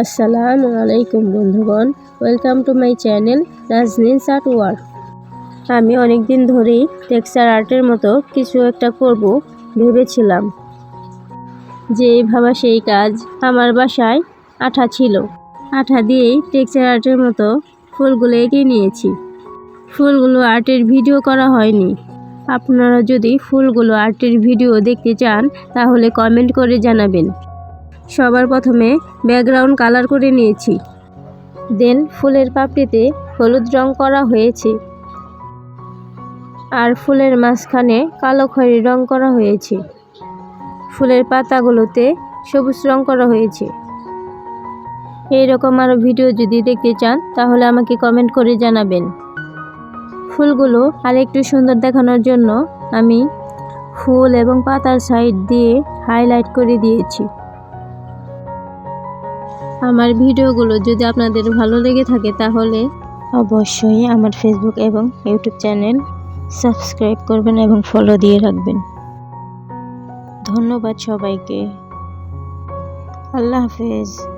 আসসালামু আলাইকুম বন্ধুগণ welcome to my channel Rajnish art work আমি অনেক দিন ধরেই টেক্সচার আর্টের মতো কিছু একটা করব ভেবেছিলাম, যে ভাবা সেই কাজ আমার বাসায় আঠা ছিল। আঠা দিয়েই টেক্সচার আর্টের মতো ফুলগুলো এঁকে নিয়েছি। ফুলগুলো আর্টের ভিডিও করা হয়নি। আপনারা যদি ফুলগুলো আর্টের ভিডিও দেখতে চান, তাহলে কমেন্ট করে জানাবেন। সবার প্রথমে ব্যাকগ্রাউন্ড কালার করে নিয়েছি। দেন ফুলের পাপড়িতে হলুদ রং করা হয়েছে। আর ফুলের মাঝখানে কালো খয়েরি রং করা হয়েছে। ফুলের পাতাগুলোতে সবুজ রং করা হয়েছে। এইরকম আরও ভিডিও যদি দেখতে চান, তাহলে আমাকে কমেন্ট করে জানাবেন। ফুলগুলো আর একটু সুন্দর দেখানোর জন্য আমি ফুল এবং পাতার সাইড দিয়ে হাইলাইট করে দিয়েছি। আমার ভিডিওগুলো যদি আপনাদের ভালো লেগে থাকে তাহলে অবশ্যই আমার ফেসবুক এবং ইউটিউব চ্যানেল সাবস্ক্রাইব করবেন এবং ফলো দিয়ে রাখবেন। ধন্যবাদ সবাইকে। আল্লাহ হাফেজ।